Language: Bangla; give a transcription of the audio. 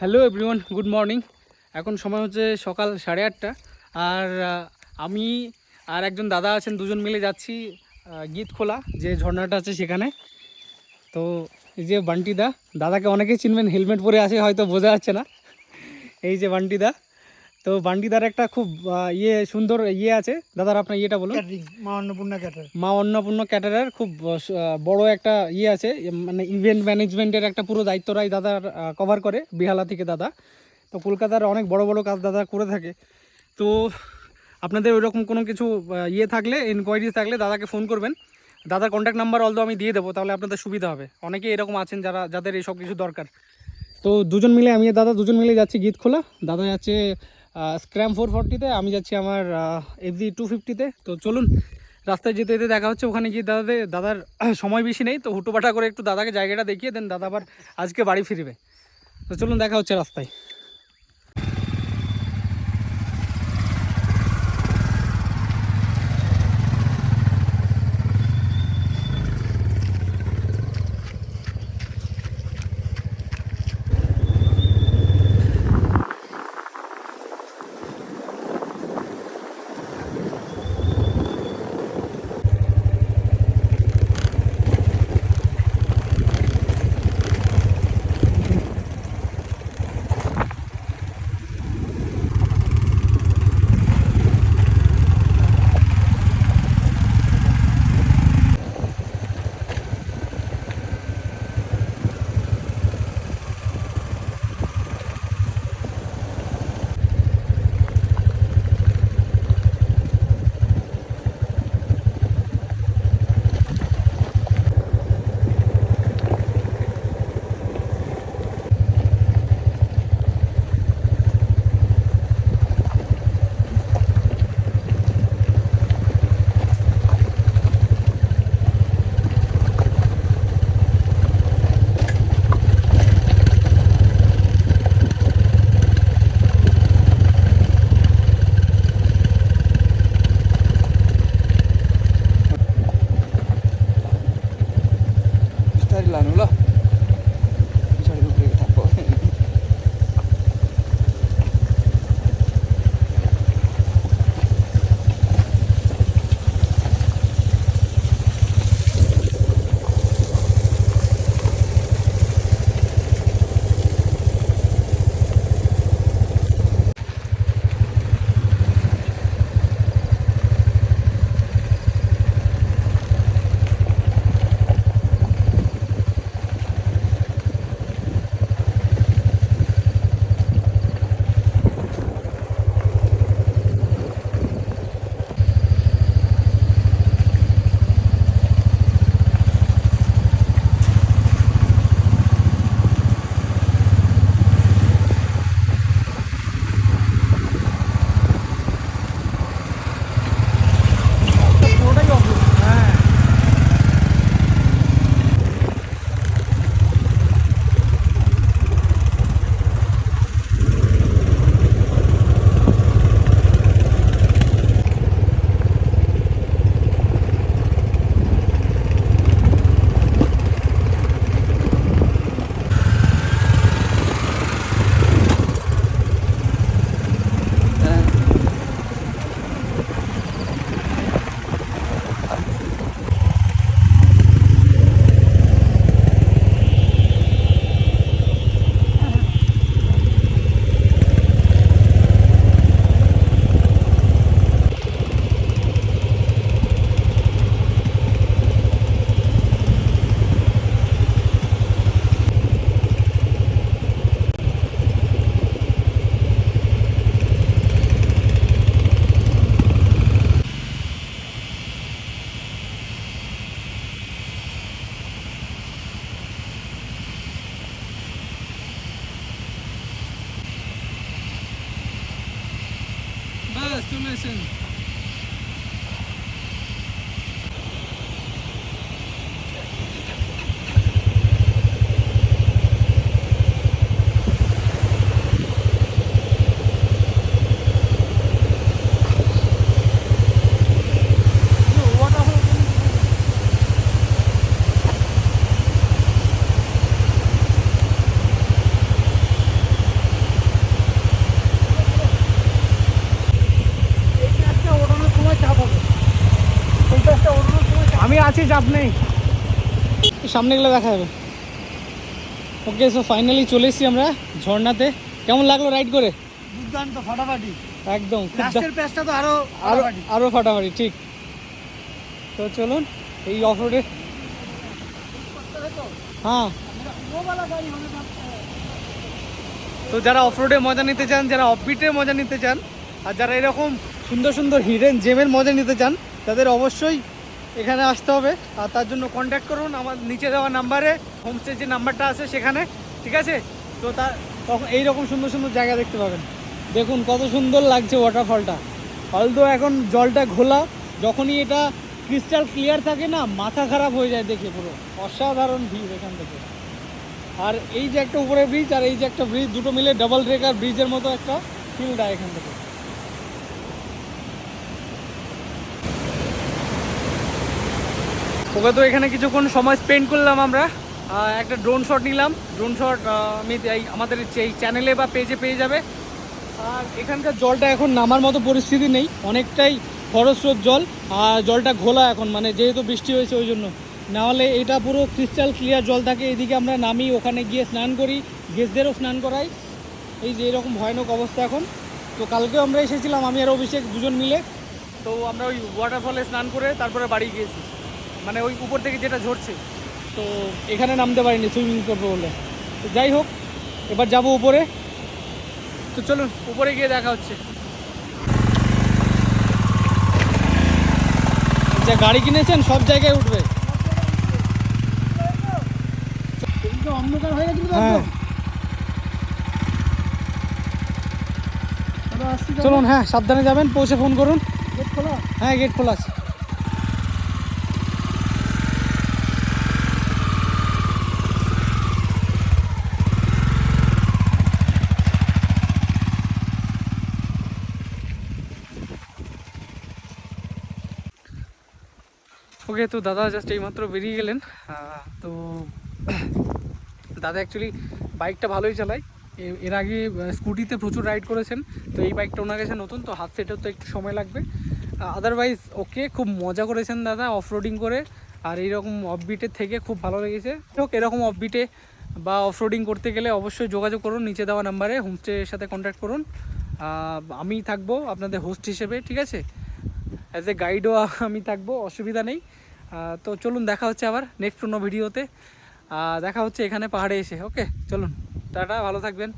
Hello everyone, good morning. এখন সময় হচ্ছে সকাল সাড়ে আটটা। আর আমি আর একজন দাদা আছেন, দুজন মিলে যাচ্ছি গীত খোলা, যে ঝর্ণাটা আছে সেখানে। তো এই যে বান্টিদা দাদাকে অনেকেই চিনবেন, হেলমেট পরে আসে, হয়তো বোঝা যাচ্ছে না। এই যে বান্টিদা তো বান্ডিদার একটা খুব ইয়ে সুন্দর ইয়ে আছে। দাদার আপনার ইয়েটা বলুন। মা অন্নপূর্ণা ক্যাটার মা অন্নপূর্ণ ক্যাটারার খুব বড় একটা ইয়ে আছে। মানে ইভেন্ট ম্যানেজমেন্টের একটা পুরো দায়িত্বরাই দাদার কভার করে বিহালা থেকে দাদা। তো কলকাতার অনেক বড় বড় কাজ দাদা করে থাকে। তো আপনাদের ওইরকম কোনো কিছু ইয়ে থাকলে ইনকোয়ারিজ থাকলে দাদাকে ফোন করবেন। দাদার কন্ট্যাক্ট নাম্বার অলদো আমি দিয়ে দেবো তাহলে আপনাদের সুবিধা হবে। অনেকে এরকম আছেন যারা যাদের এইসব কিছু দরকার। তো দুজন মিলে আমি দাদা দুজন মিলে যাচ্ছি গীত খোলা দাদা যাচ্ছে স্ক্র্যাম ফোর ফর্টিতে আমি যাচ্ছি আমার এফজি টু ফিফটিতে তো চলুন, রাস্তায় যেতে যেতে দেখা হচ্ছে, ওখানে গিয়ে দাদাদের, দাদার সময় বেশি নেই, তো হুটোপাটা করে একটু দাদাকে জায়গাটা দেখিয়ে দেন, দাদা আবার আজকে বাড়ি ফিরবে। তো চলুন, দেখা হচ্ছে রাস্তায়। চলে এসেন আছি চাপ নেই সামনে গেলে দেখা যাবে ওকে সো ফাইনালি চলে এসেছি আমরা ঝর্ণাতে। কেমন লাগল রাইড করে? দুর্দান্ত ফাটাফাটি। একদম লাস্টের প্যাচটা তো আরও আরও আরও ফাটাফাটি ঠিক। তো চলুন এই অফ রোডে হ্যাঁ। তো যারা অফ রোডে মজা নিতে চান যারা অফবিটে মজা নিতে চান আর যারা এরকম সুন্দর সুন্দর হিডেন জেমের মজা নিতে চান তাদের অবশ্যই এখানে আসতে হবে। আর তার জন্য কন্ট্যাক্ট করুন আমার নিচে দেওয়া নাম্বারে হোমস্টে যে নাম্বারটা আছে সেখানে, ঠিক আছে? তো তার তখন এইরকম সুন্দর সুন্দর জায়গা দেখতে পাবেন। দেখুন কত সুন্দর লাগছে ওয়াটারফলটা অলদো এখন জলটা ঘোলা, যখনই এটা ক্রিস্টাল ক্লিয়ার থাকে না, মাথা খারাপ হয়ে যায় দেখে পুরো। অসাধারণ ভিড় এখান থেকে। আর এই যে একটা উপরে ব্রিজ আর এই যে একটা ব্রিজ দুটো মিলে ডাবল ব্রেকার ব্রিজের মতো একটা ফিল দেয় এখান থেকে। ওকে তো এখানে কিছুক্ষণ সময় স্পেন্ড করলাম আমরা। একটা ড্রোন শট নিলাম। ড্রোন শট আমি এই আমাদের এই চ্যানেলে বা পেজে পেয়ে যাবে। আর এখানকার জলটা এখন নামার মতো পরিস্থিতি নেই। অনেকটাই খরস্রোত জল। আর জলটা ঘোলা এখন মানে যেহেতু বৃষ্টি হয়েছে ওই জন্য। নাহলে এটা পুরো ক্রিস্টাল ক্লিয়ার জল থাকে। এদিকে আমরা নামি, ওখানে গিয়ে স্নান করি গেস্টদেরও স্নান করাই। এই যে এরকম ভয়ানক অবস্থা এখন। তো কালকেও আমরা এসেছিলাম, আমি আর অভিষেক দুজন মিলে। তো আমরা ওই ওয়াটারফলে স্নান করে তারপরে বাড়ি গিয়েছি। মানে ওই উপর থেকে যেটা ঝরছে। তো এখানে নামতে পারিনি সুইমিং করব বলে। তো যাই হোক এবার যাব উপরে। তো চলুন উপরে গিয়ে দেখা হচ্ছে। যা গাড়ি কিনেছেন সব জায়গায় উঠবে। অন্ধকার হয়ে গেছিল হ্যাঁ। চলুন হ্যাঁ সাবধানে যাবেন পৌঁছে ফোন করুন। গেট খোলা? হ্যাঁ গেট খোলা আছে। ওকে তো দাদা জাস্ট এইমাত্র বেরিয়ে গেলেন। তো দাদা অ্যাকচুয়ালি বাইকটা ভালোই চালায়। এর আগে স্কুটিতে প্রচুর রাইড করেছেন। তো এই বাইকটা ওনার কাছে নতুন, তো হাত সেটেও তো একটু সময় লাগবে। আদারওয়াইজ ওকে খুব মজা করেছেন দাদা অফ রোডিং করে। আর এইরকম অফবিটের থেকে খুব ভালো লেগেছে। হোক, এরকম অফবিটে বা অফ রোডিং করতে গেলে অবশ্যই যোগাযোগ করুন। নিচে দেওয়া নাম্বারে হোমস্টের সাথে কন্ট্যাক্ট করুন। আমি থাকব আপনাদের হোস্ট হিসেবে, ঠিক আছে? অ্যাজ এ গাইডও আমি থাকব, অসুবিধা নেই। তো চলুন দেখা হচ্ছে আবার নেক্সট কোনো ভিডিওতে দেখা হচ্ছে এখানে পাহাড়ে এসে ওকে চলুন। টাটা, ভালো থাকবেন।